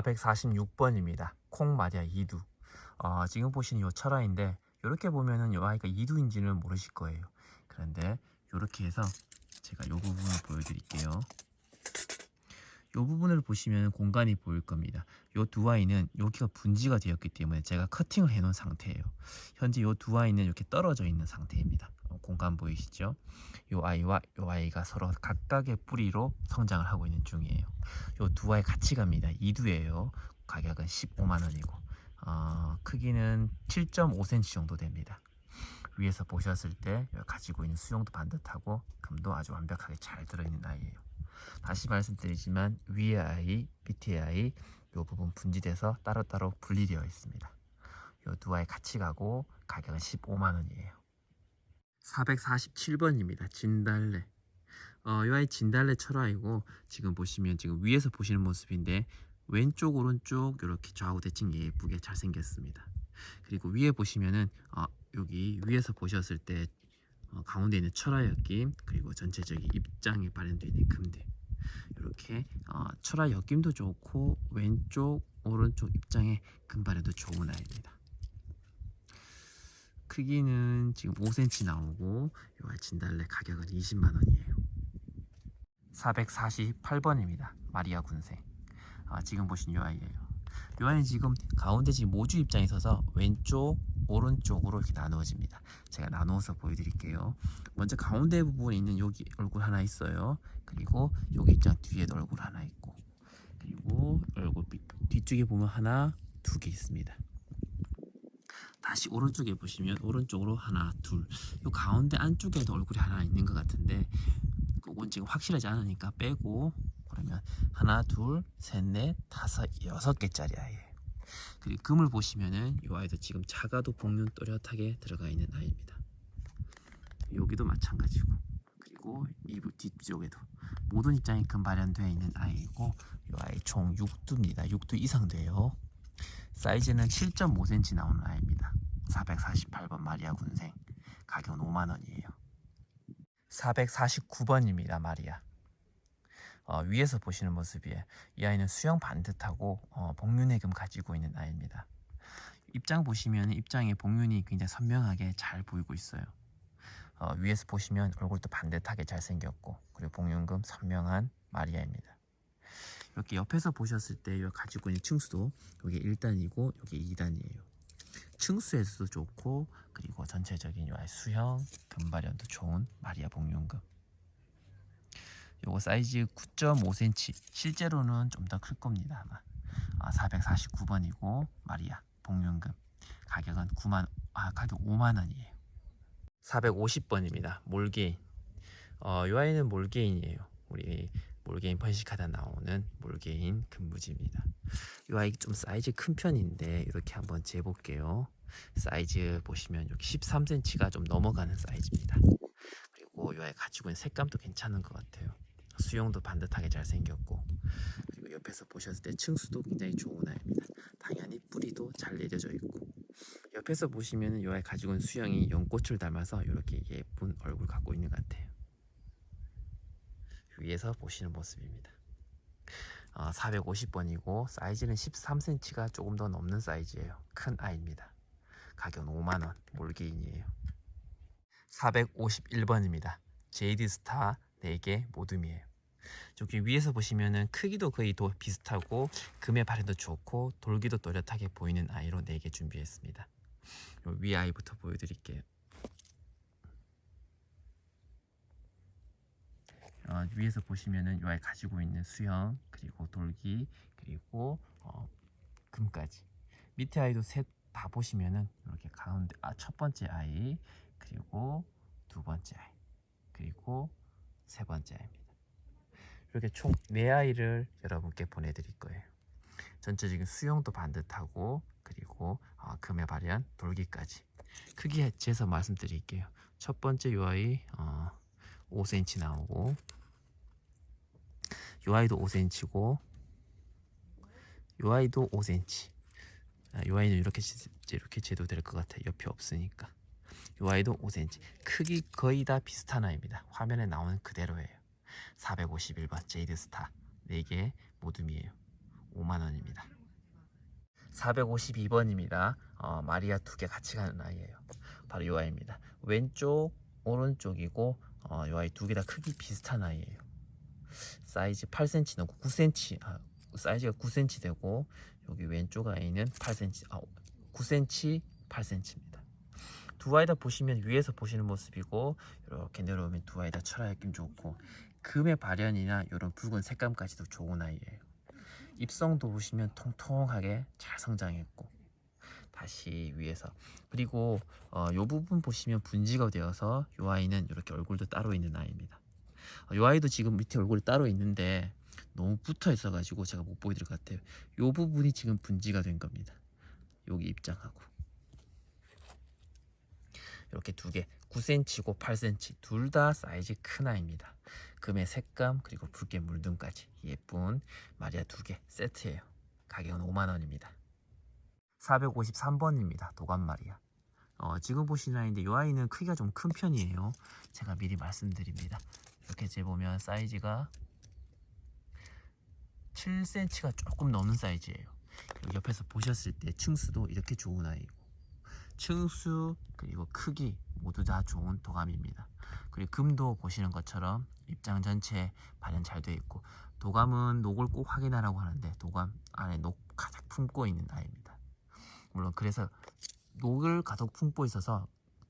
446번입니다. 콩마리아 이두. 어, 지금 보시는 이 철화인데 이렇게 보면은 이 아이가 이두인지는 모르실 거예요. 그런데 이렇게 해서 제가 이 부분을 보여드릴게요. 이 부분을 보시면 공간이 보일 겁니다. 이두 아이는 여기가 분지가 되었기 때문에 제가 커팅을 해놓은 상태예요. 현재 이두 아이는 이렇게 떨어져 있는 상태입니다. 어, 공간 보이시죠? 이 아이와 이 아이가 서로 각각의 뿌리로 성장을 하고 있는 중이에요. 이두 아이 같이 갑니다. 이두예요. 가격은 15만 원이고 어, 크기는 7.5cm 정도 됩니다. 위에서 보셨을 때 가지고 있는 수영도 반듯하고 금도 아주 완벽하게 잘 들어있는 아이예요. 다시 말씀드리지만 위의 아이, 밑의 아이 이 부분 분지돼서 따로따로 분리되어 있습니다. 이두 아이 같이 가고 가격은 15만 원이에요. 447번입니다. 진달래. 어, 이 아이 진달래 철화이고 지금 보시면 지금 위에서 보시는 모습인데 왼쪽 오른쪽 이렇게 좌우 대칭 예쁘게 잘 생겼습니다. 그리고 위에 보시면은 어, 여기 위에서 보셨을 때 어, 가운데 있는 철화 엮임 그리고 전체적인 입장에 발현되어 있는 금들 이렇게 어, 철화 엮임도 좋고 왼쪽 오른쪽 입장에 금발에도 좋은 아이입니다. 크기는 지금 5cm 나오고 이 진달래 가격은 20만 원이에요. 448번입니다. 마리아 군생. 아, 지금 보신 이 아이예요. 이 아이는 지금 가운데 지금 모주 입장에 있어서 왼쪽, 오른쪽으로 이렇게 나누어집니다. 제가 나누어서 보여드릴게요. 먼저 가운데 부분에 있는 여기 얼굴 하나 있어요. 그리고 여기 입장 뒤에도 얼굴 하나 있고, 그리고 얼굴 뒤- 뒤쪽에 보면 하나, 두 개 있습니다. 다시 오른쪽에 보시면 오른쪽으로 하나, 둘. 요 가운데 안쪽에도 얼굴이 하나 있는 것 같은데 그건 지금 확실하지 않으니까 빼고 그러면 하나, 둘, 셋, 넷, 다섯, 여섯 개짜리 아이예요. 그리고 금을 보시면은 이 아이도 지금 작아도 복륜 또렷하게 들어가 있는 아이입니다. 여기도 마찬가지고 그리고 이 뒤쪽에도 모든 입장에 금 발현되어 있는 아이이고 이 아이 총 6두입니다. 6두 이상 돼요. 사이즈는 7.5cm 나오는 아이입니다. 448번 마리아 군생 가격은 5만 원이에요. 449번입니다. 마리아. 어, 위에서 보시는 모습이에요. 이 아이는 수영 반듯하고 어, 복륜의금 가지고 있는 아이입니다. 입장 보시면 입장에 복륜이 굉장히 선명하게 잘 보이고 있어요. 어, 위에서 보시면 얼굴도 반듯하게 잘 생겼고 그리고 복륜금 선명한 마리아입니다. 이렇게 옆에서 보셨을 때이 가지고 있는 층수도 여기 1단이고 여기 2단이에요. 층수에서도 좋고 그리고 전체적인 수형 금발현도 좋은 마리아 복륜금. 요거 사이즈 9.5cm 실제로는 좀 더 클 겁니다 아마. 아, 449번이고 마리아 복륜금. 가격은 9만 아 가격 5만 원이에요. 450번입니다 몰게인. 어, 이 아이는 몰게인이에요. 우리 몰게인 번식하다 나오는 몰게인 금무지입니다. 이 아이 좀 사이즈 큰 편인데 이렇게 한번 재볼게요. 사이즈 보시면 여기 13cm가 좀 넘어가는 사이즈입니다. 그리고 이 아이 가지고 있는 색감도 괜찮은 것 같아요 수영도 반듯하게 잘 생겼고 그리고 옆에서 보셨을 때 층수도 굉장히 좋은 아이입니다. 당연히 뿌리도 잘 내려져 있고 옆에서 보시면은 이 아이 가지고 있는 수영이 연꽃을 닮아서 이렇게 예쁜 얼굴 갖고 있는 것 같아요. 위에서 보시는 모습입니다. 어, 450번이고 사이즈는 13cm가 조금 더 넘는 사이즈예요. 큰 아이입니다. 가격은 5만 원 몰개인이에요. 451번입니다. 제이드 스타 4개 모둠이에요. 저기 위에서 보시면은 크기도 거의 도 비슷하고 금의 발현도 좋고 돌기도 또렷하게 보이는 아이로 4개 준비했습니다. 요위 아이부터 보여드릴게요. 어, 위에서 보시면은 이 아이 가지고 있는 수형 그리고 돌기 그리고 어, 금까지 밑에 아이도 셋 다 보시면은 이렇게 가운데 아, 첫 번째 아이 그리고 두 번째 아이 그리고 세 번째 아이입니다. 이렇게 총 네 아이를 여러분께 보내드릴 거예요. 전체적인 수영도 반듯하고 그리고 어, 금의 발현 돌기까지 크기 재서 말씀드릴게요. 첫 번째 요 아이 어, 5cm 나오고 요 아이도 5cm고 요 아이도 5cm 아, 요 아이는 이렇게 재- 이렇게 재도 될 것 같아요. 옆이 없으니까 요 아이도 5cm 크기 거의 다 비슷한 아이입니다. 화면에 나오는 그대로예요. 451번 제이드 스타 4개 모둠이에요. 5만 원입니다. 452번입니다. 어, 마리아 두 개 같이 가는 아이예요. 바로 이 아이입니다. 왼쪽, 오른쪽이고 어, 이 아이 두 개 다 크기 비슷한 아이예요. 사이즈 8cm 넘고 9cm, 아, 사이즈가 9cm 되고 여기 왼쪽 아이는 8cm, 아, 9cm, 8cm입니다. 두 아이 다 보시면 위에서 보시는 모습이고 이렇게 내려오면 두 아이 다 철화 느낌 좋고 금의 발현이나 이런 붉은 색감까지도 좋은 아이예요. 입성도 보시면 통통하게 잘 성장했고 다시 위에서 그리고 어, 요 부분 보시면 분지가 되어서 요 아이는 이렇게 얼굴도 따로 있는 아이입니다. 어, 요 아이도 지금 밑에 얼굴이 따로 있는데 너무 붙어 있어가지고 제가 못 보여드릴 것 같아요. 요 부분이 지금 분지가 된 겁니다. 여기 입장하고 이렇게 두 개 9cm고 8cm 둘 다 사이즈 큰 아이입니다. 금의 색감 그리고 붉게 물등까지 예쁜 마리아 두 개 세트예요. 가격은 5만 원입니다. 453번입니다. 도감 마리아. 어, 지금 보시는 아이인데 이 아이는 크기가 좀 큰 편이에요. 제가 미리 말씀드립니다. 이렇게 재보면 사이즈가 7cm가 조금 넘는 사이즈예요. 옆에서 보셨을 때 층수도 이렇게 좋은 아이고 층수 그리고 크기 모두 다 좋은 도감입니다. 그리고 금도 보시는 것처럼 입장 전체 발현 잘 되어 있고 도감은 녹을 꼭 확인하라고 하는데 도감 안에 녹 가득 품고 있는 아이입니다. 물론 그래서 녹을 가득 품고 있어서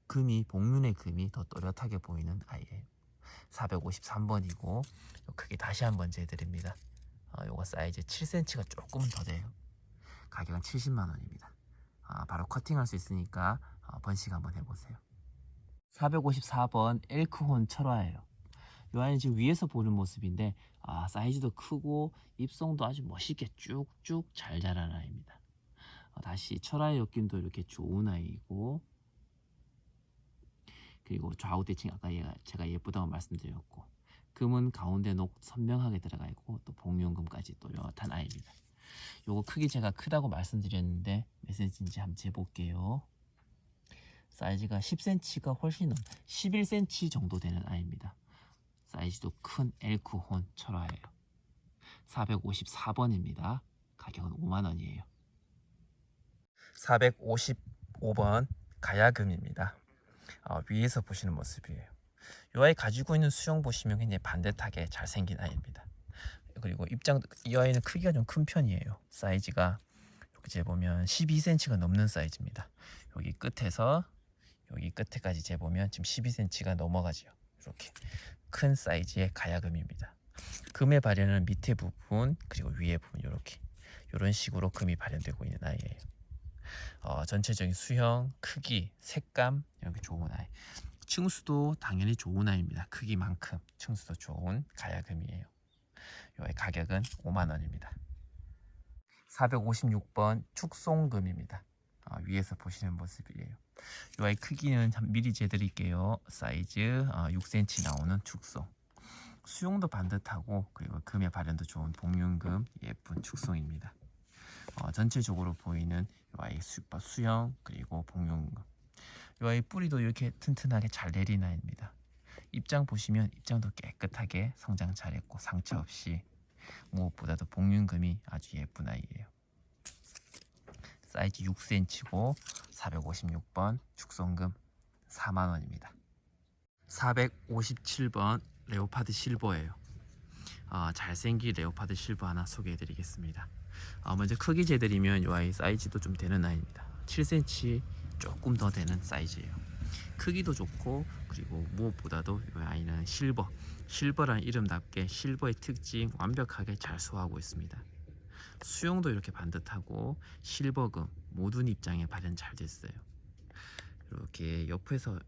금이 복륜의 금이 더 또렷하게 보이는 아이예요. 453번이고 크기 다시 한번 재드립니다. 어, 요거 사이즈 7cm가 조금 더 돼요. 가격은 70만 원입니다. 아, 바로 커팅할 수 있으니까 어, 번식 한번 해보세요. 454번 엘크혼 철화예요. 이 아이는 지금 위에서 보는 모습인데 아, 사이즈도 크고 입성도 아주 멋있게 쭉쭉 잘 자란 아이입니다. 어, 다시 철화의 엮임도 이렇게 좋은 아이고 그리고 좌우 대칭 아까 얘가 제가 예쁘다고 말씀드렸고 금은 가운데 녹 선명하게 들어가 있고 또 복륜금까지 또렷한 아이입니다. 요거 크기 제가 크다고 말씀드렸는데 몇 cm인지 한번 재볼게요. 사이즈가 10cm가 훨씬 넘 11cm 정도 되는 아이입니다. 사이즈도 큰 엘크혼 철화예요. 454번입니다. 가격은 5만원이에요. 455번 가야금입니다. 어, 위에서 보시는 모습이에요. 이 아이 가지고 있는 수영 보시면 굉장히 반듯하게 잘생긴 아이입니다. 그리고 입장 이 아이는 크기가 좀 큰 편이에요. 사이즈가 이렇게 재보면 12cm가 넘는 사이즈입니다. 여기 끝에서 여기 끝에까지 재보면 지금 12cm가 넘어가죠. 이렇게 큰 사이즈의 가야금입니다. 금의 발현은 밑에 부분 그리고 위에 부분 이렇게 이런 식으로 금이 발현되고 있는 아이예요. 어, 전체적인 수형, 크기, 색감 이렇게 좋은 아이. 층수도 당연히 좋은 아이입니다. 크기만큼 층수도 좋은 가야금이에요. 요의 가격은 5만 원입니다. 456번 축송금입니다. 어, 위에서 보시는 모습이에요. 요 아이 크기는 참 미리 재드릴게요. 사이즈 어, 6cm 나오는 축송. 수용도 반듯하고 그리고 금의 발현도 좋은 복륜금 예쁜 축송입니다. 어, 전체적으로 보이는 요 아이 수, 수영 그리고 복륜금. 요 아이 뿌리도 이렇게 튼튼하게 잘 내린 아이입니다. 입장 보시면 입장도 깨끗하게 성장 잘했고 상처 없이 무엇보다도 복륜금이 아주 예쁜 아이예요. 사이즈 6cm고 456번 축성금 4만원입니다. 457번 레오파드 실버예요. 어, 잘생긴 레오파드 실버 하나 소개해드리겠습니다. 어, 먼저 크기 재드리면 이 아이 사이즈도 좀 되는 아이입니다. 7cm 조금 더 되는 사이즈예요. 크기도 좋고 그리고 무엇보다도 이 아이는 실버 실버라는 이름답게 실버의 특징 완벽하게 잘 소화하고 있습니다. 수영도 이렇게 반듯하고 실버금 모든 입장에 발현 잘 됐어요. 이렇게 옆에서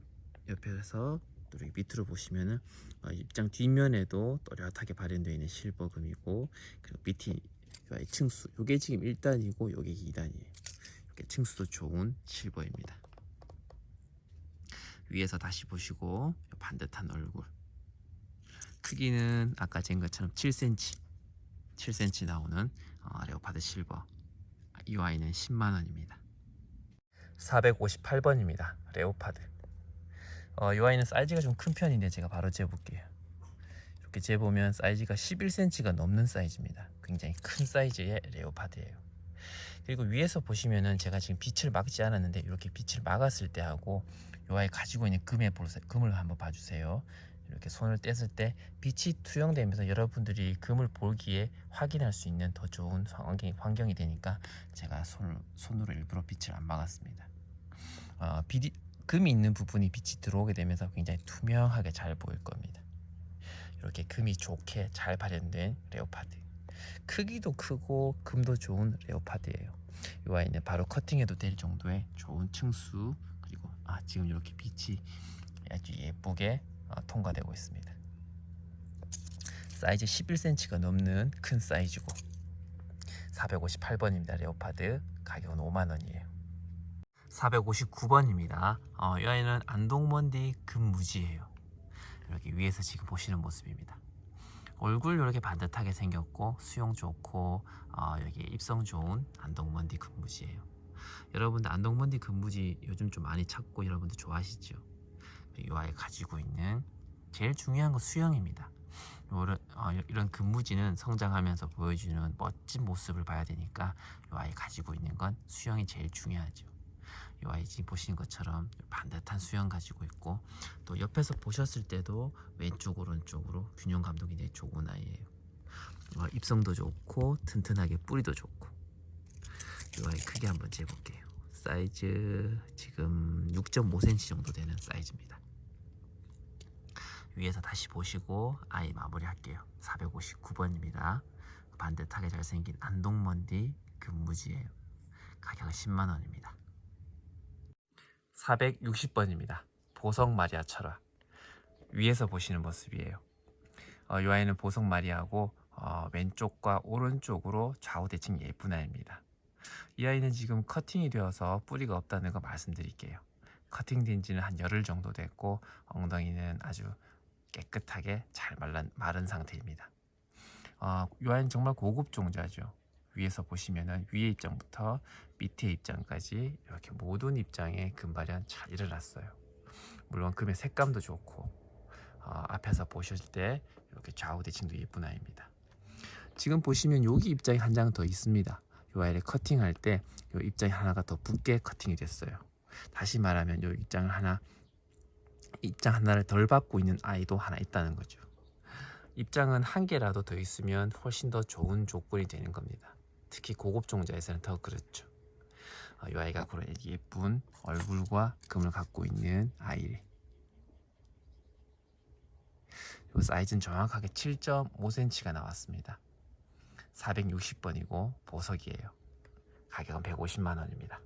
옆에서 또 이렇게 밑으로 보시면은 어, 입장 뒷면에도 또렷하게 발현되어 있는 실버금이고 그리고 이 층수 요게 지금 1단이고 요게 2단이에요. 이렇게 층수도 좋은 실버입니다. 위에서 다시 보시고 반듯한 얼굴. 크기는 아까 잰 것처럼 7cm 7cm 나오는 어, 레오파드 실버. 이 아이는 10만원입니다. 458번입니다. 레오파드. 어, 이 아이는 사이즈가 좀 큰 편인데 제가 바로 재볼게요. 이렇게 재보면 사이즈가 11cm가 넘는 사이즈입니다. 굉장히 큰 사이즈의 레오파드예요. 그리고 위에서 보시면은 제가 지금 빛을 막지 않았는데 이렇게 빛을 막았을 때 하고 요 아이 가지고 있는 금의 볼살, 금을 한번 봐주세요. 이렇게 손을 뗐을 때 빛이 투영되면서 여러분들이 금을 보기에 확인할 수 있는 더 좋은 환경이, 환경이 되니까 제가 손을, 손으로 일부러 빛을 안 막았습니다. 어, 빛이, 금이 있는 부분이 빛이 들어오게 되면서 굉장히 투명하게 잘 보일 겁니다. 이렇게 금이 좋게 잘 발현된 레오파드. 크기도 크고 금도 좋은 레오파드예요. 이 아이는 바로 커팅해도 될 정도의 좋은 층수 그리고 아 지금 이렇게 빛이 아주 예쁘게 어, 통과되고 있습니다. 사이즈 11cm가 넘는 큰 사이즈고 458번입니다. 레오파드 가격은 5만 원이에요. 459번입니다. 어, 이 아이는 안동먼디 금무지예요. 이렇게 위에서 지금 보시는 모습입니다. 얼굴 이렇게 반듯하게 생겼고 수영 좋고 어, 여기 입성 좋은 안동먼디 금무지예요. 여러분들 안동먼디 금무지 요즘 좀 많이 찾고 여러분들 좋아하시죠? 이 아이 가지고 있는 제일 중요한 건 수영입니다. 요런, 어, 이런 금무지는 성장하면서 보여주는 멋진 모습을 봐야 되니까 이 아이 가지고 있는 건 수영이 제일 중요하죠. 이 아이 지금 보시는 것처럼 반듯한 수영 가지고 있고 또 옆에서 보셨을 때도 왼쪽 오른쪽으로 균형감도 굉장히 좋은 아이예요. 어, 입성도 좋고 튼튼하게 뿌리도 좋고 이 아이 크게 한번 재볼게요. 사이즈 지금 6.5cm 정도 되는 사이즈입니다. 위에서 다시 보시고 아이 마무리할게요. 459번입니다. 반듯하게 잘생긴 안동먼디 금무지예요. 가격은 10만 원입니다. 460번입니다. 보석 마리아 철화. 위에서 보시는 모습이에요. 어, 이 아이는 보석 마리아고 어, 왼쪽과 오른쪽으로 좌우 대칭 예쁜 아이입니다. 이 아이는 지금 커팅이 되어서 뿌리가 없다는 거 말씀드릴게요. 커팅된 지는 한 열흘 정도 됐고 엉덩이는 아주 깨끗하게 잘 말른, 마른 상태입니다. 어, 이 아이는 정말 고급 종자죠. 위에서 보시면은 위의 입장부터 밑에 입장까지 이렇게 모든 입장에 금발현 잘 일어났어요. 물론 금의 색감도 좋고 어, 앞에서 보실 때 이렇게 좌우 대칭도 예쁜 아이입니다. 지금 보시면 여기 입장이 한 장 더 있습니다. 이 아이를 커팅할 때 이 입장이 하나가 더 붓게 커팅이 됐어요. 다시 말하면 이 입장을 하나 입장 하나를 덜 받고 있는 아이도 하나 있다는 거죠. 입장은 한 개라도 더 있으면 훨씬 더 좋은 조건이 되는 겁니다. 특히 고급 종자에서는 더 그렇죠. 어, 이 아이가 그런 예쁜 얼굴과 금을 갖고 있는 아이. 이 사이즈는 정확하게 7.5cm가 나왔습니다. 460번이고 보석이에요. 가격은 150만 원입니다.